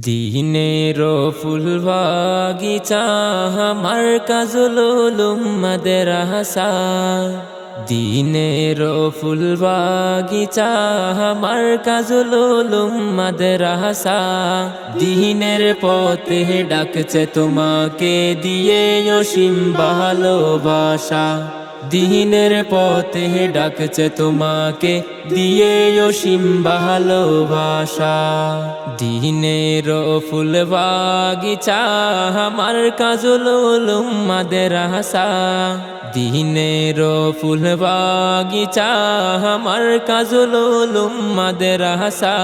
দিনের ফুল বাগিচা আমার কাজল মাদের হাসা দিনের ফুল বাগিচা আমার কাজল মাদের হাসা দিনের পথে ডাকছে তোমাকে দিয়ে অসীম ভালোবাসা। দিনের পথে ডাকছে তোমাকে, দিয়ে অসীম ভালোবাসা। দিনের ফুল বাগিচা আমার কাজল মাদের হাসা দিনের ফুল বাগিচা আমার কাজল মাদের হাসা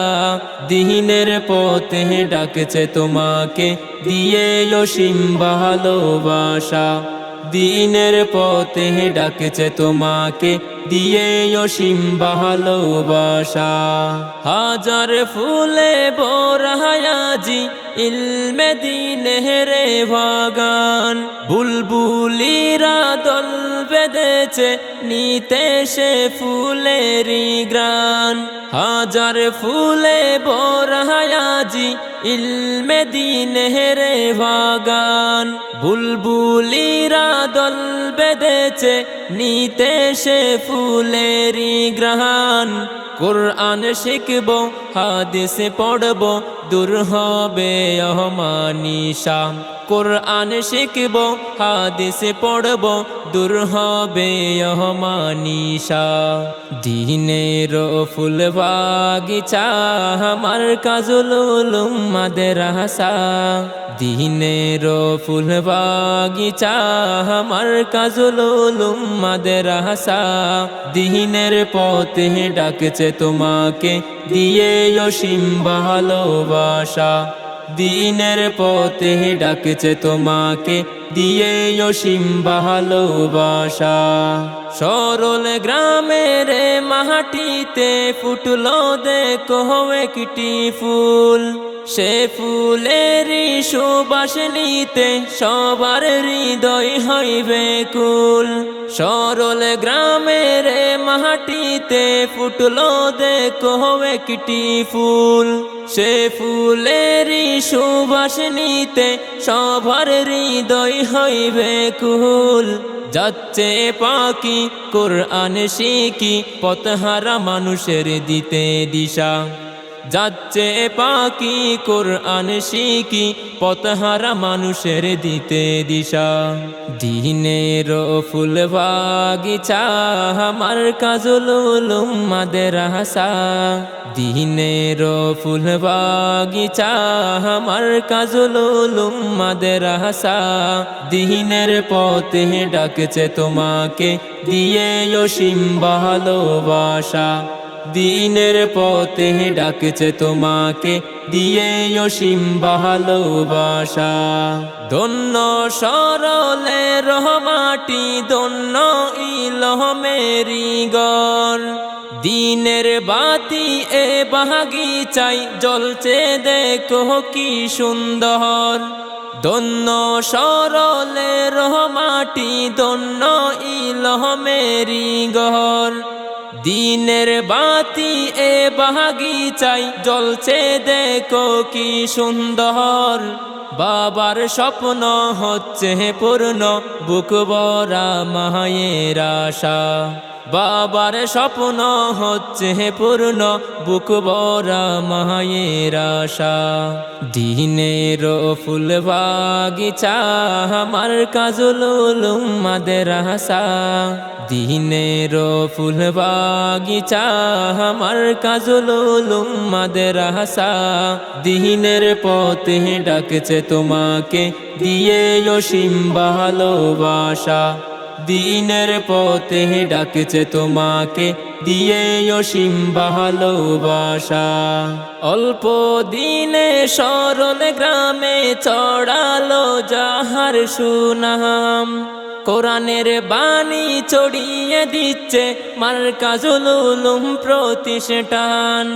দিনের পথে ডাকছে তোমাকে, দিয়ে অসীম ভালোবাসা। দিনের পথে ডাকছে তোমাকে, দিয়ে অসীম ভালোবাসা হাজার ফুলে বোরায়াজি ইলমে দিনের বাগান। বুলবুলিরা দল বেঁধেছে, নিতে সে ফুলেরই গ্রান হাজার ফুলে বোরায়াজি ইলমে দিনের বাগান বুলবুলিরা দল বেঁধেছে, নিতে সে ফুলেরই গ্রহণ কোরআন শিখব, হাদিস পড়ব, দূর হবে অহমানিশা। কোরআন শিখব, হাদিস পড়ব দূর হবে অহমানিশা দিনের ফুল বাগিচা আমার কাজল মাদের হাসা দিনের ফুল বাগিচা আমার কাজল মাদের হাসা দিনের পথে ডাকছে তোমাকে দিয়ে অসীম ভালোবাসা। দিনের পথে ডাকছে তোমাকে দিয়ে অসীম ভালোবাসা সরল গ্রামের মাহাটিতে ফুটলো দেখো একটি ফুল। সে ফুলের সুবাস নিতে সবার হৃদয় হইবে কুল। সরল গ্রামের মাহাটিতে ফুটলো দেখো একটি ফুল। সে ফুলের সুবাস নিতে সবার হৃদয় হইবে কুল। যাচ্ছে পাকি কোরআন শিখি পতহারা মানুষের দিতে দিশা। যাচ্ছে পাখি কোরআন শিখি পথহারা মানুষের দিতে দিশা। দিনের ফুল বাগিচা আমার কাজল মাদের হাসা দিনের ফুল বাগিচা আমার কাজল মাদের হাসা দিনের পথে ডাকছে তোমাকে দিয়ে অসীম ভালোবাসা। দিনের পথে ডাকছে তোমাকে দিয়ে অসীম ভালোবাসা ধন্য সরলে রহমাটি, ধন্য ইলহ মেরি গর দিনের বাতি এ বাগিচাই জলছে দেখো কি সুন্দর। দন্য সরলে রহমাটি দন্য ইলহ মেরি গর দিনের বাতি এ বাহাগি চাই জলছে দেখো কি সুন্দর। বাবার স্বপ্ন হচ্ছে পূর্ণ, বুক বরা মায়ের আশা। বাবার স্বপ্ন হচ্ছে পূর্ণ, বুক বরা মায়ের আশা। দিনের ফুল বাগিচা আমার কাজল মাদের হাসা দিনের ফুল বাগিচা আমার কাজল মাদের হাসা দিনের পথে ডাকছে তোমাকে দিয়ে অসীম ভালোবাসা দিনের পথে ডাকছে তোমাকে দিয়ে অসীম ভালোবাসা অল্প দিনে সরল গ্রামে চড়ালো যাহার সুনাম। কোরআনের বাণী চড়িয়ে দিচ্ছে মার কাজুলুম প্রতিষ্ঠান।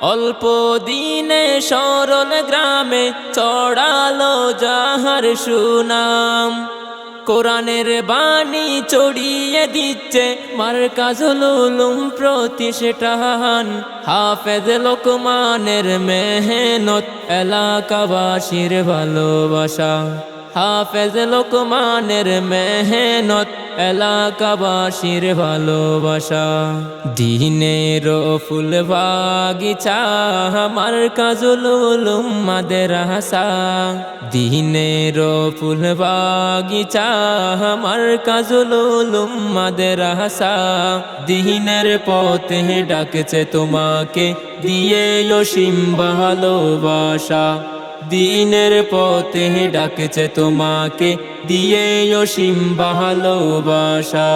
অল্প দিনে সরল গ্রামে চড়ালো যাহার সুনাম। কোরআনের বাণী চড়িয়ে দিচ্ছে। মার কাজলুলুম প্রতিষ্ঠান। হাফেজ লোকমানের মেহনত এলাকাবাসীর ভালোবাসা। হাফেজ লোকমানের মেহনত, এলাকাবাসীর ভালোবাসা। দিনের ফুল বাগিচা, আমার কাজলুলুম মাদের হাসা দিনের ফুল বাগিচা, আমার কাজলুলুম মাদের হাসা দিনের পথে ডাকছে তোমাকে, দিয়ে অসীম ভালোবাসা। দিনের পথে ডাকছে তোমাকে দিয়ে অসীম ভালোবাসা